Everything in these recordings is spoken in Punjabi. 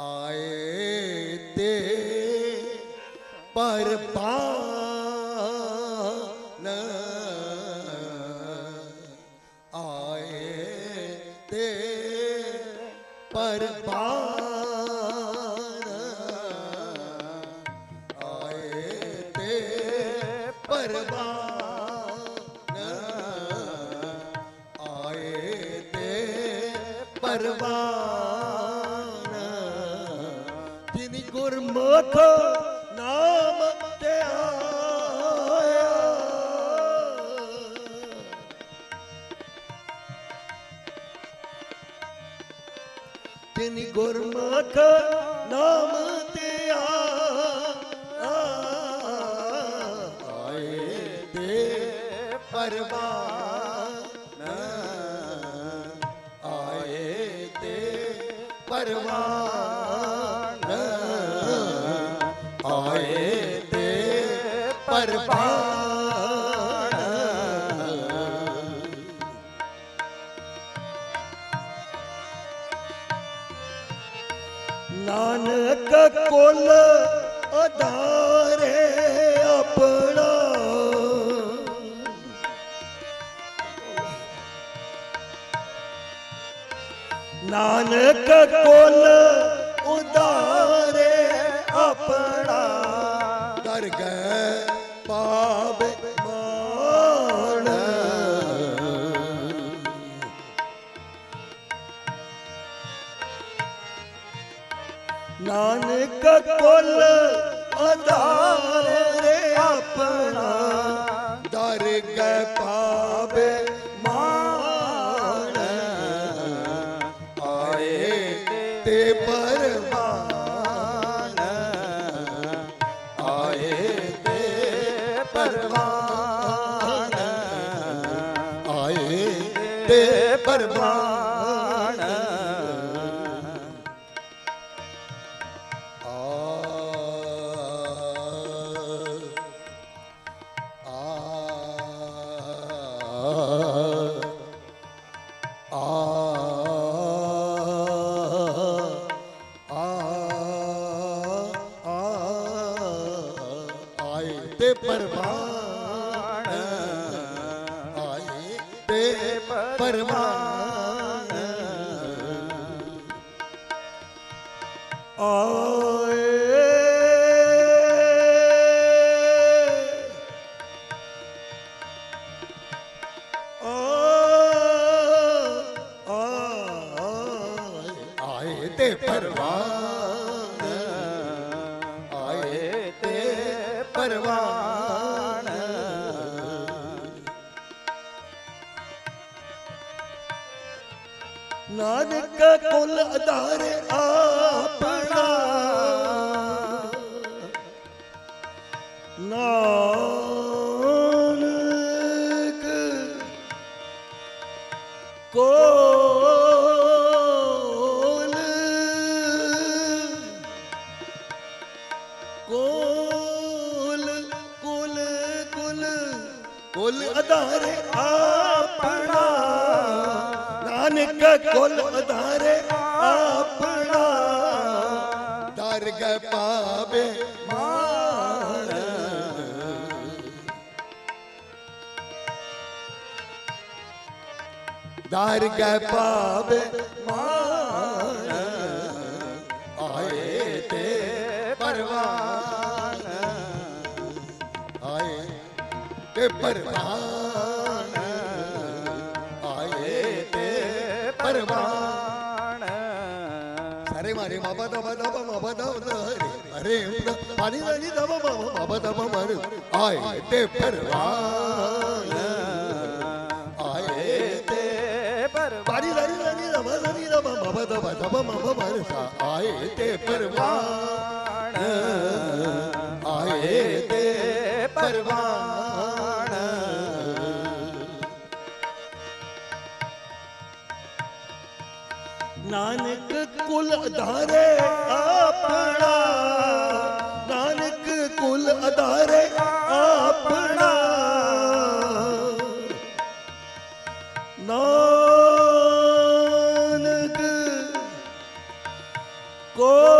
ਆਏ ਤੇ ਪਰਪਾਨ ਆਏ ਤੇ ਪਰਪਾਨ ਆਏ ਤੇ ਪਰਵਾਨ ਆਏ ਤੇ ਪਰਵਾ ਗੁਰਮੁਖ ਨਾਮ ਤੇ ਆਇਆ। ਜਿਨੀ ਨਾਮ ਤੇ ਆਏ ਤੇ ਪਰਵਾਨ। ਆਏ ਤੇ ਪਰਵਾਨ। ਪਰਵਾਨ ਨਾਨਕ ਕੋਲ ਆਧਾਰੇ ਆਪਣਾ। ਨਾਨਕ ਕੋਲ ਉਦਾਰੇ ਆਪਣਾ। ਦਰਗਹਿ ਪਾਵੇ ਮਾਣ। ਨਾਨਕ ਕੁਲ ਆਧਾਰੇ ਆਪਣਾ ਦਰਗਹਿ ਪਾਵੇ ਤੇ ਪਰਮਾਨ ਆਏ ਤੇ ਪਰਮਾਨ ਤੇ ਪਰਮਾਨ ਆਏ ਤੇ ਪਰਮਾਨ ਆਏ ਆਏ ਤੇ ਪਰਵਾਨ। ਨਾਨਕ ਕੁਲ ਆਧਾਰ ਆਪਣਾ। ਨਾਨਕ ਕੋਲ ਕੋਲ ਕੁਲ ਕੁਲ ਕੁਲ ਆਧਾਰ ਆਪਣਾ। ਨਾਨਕ ਕੁਲ ਆਧਾਰ ਆਪਣਾ। ਦਰਗਹਿ ਪਾਵੇ ਮਾਣ। ਦਰਗਹਿ ਪਾਵੇ ਮਾਣ। ਆਏ ਤੇ ਪਰਵਾਨ। ਆਏ ਤੇ ਪਰਵਾਨ। અરે મારે માબા દાબા અરે પાણી વાળી દાબા માબા તે ફરવા આય તે પર પાણી ਨਾਨਕ ਕੁਲ ਅਧਾਰੇ ਆਪਣਾ ਨਾਨਕ ਕੁਲ ਅਧਾਰੇ ਆਪਣਾ। ਨਾਨਕ ਕੋਲ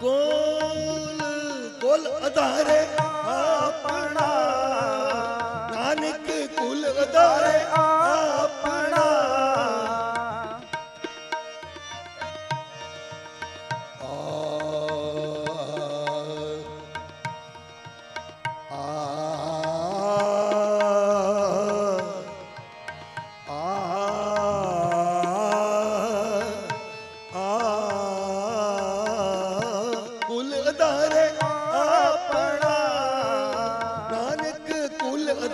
ਕੋਲ ਕੋਲ ਅਧਾਰੇ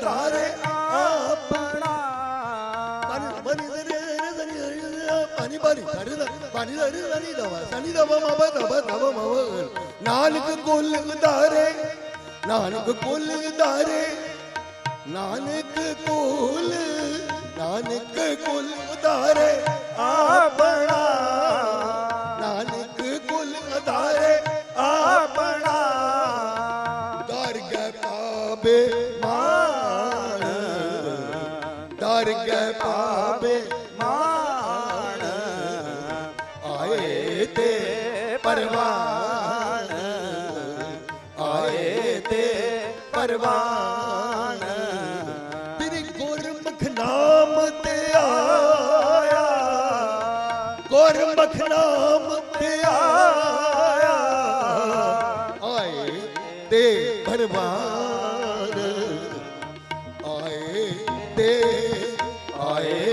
ਕੁਲ ਅਧਾਰੇ ਆਪਣਾ ਪਾਣੀ ਪਾਣੀ ਦਰੇ ਦਰੇ ਦਰੇ ਪਾਣੀ ਪਾਣੀ ਦਰੇ ਦਰੇ ਪਾਣੀ ਦਰੇ ਦਰੇ ਦਵਾ ਸਨੀ ਦਵਾ ਮਾ ਦਵਾ ਪਰਵਾਨ। ਆਏ ਤੇ ਪਰਵਾਨ। ਤੇਰੇ ਗੁਰਮੁਖ ਨਾਮ ਤੇ ਆਇਆ। ਗੁਰਮੁਖ ਨਾਮ ਤੇ ਆਇਆ। ਆਏ ਤੇ ਪਰਵਾਨ।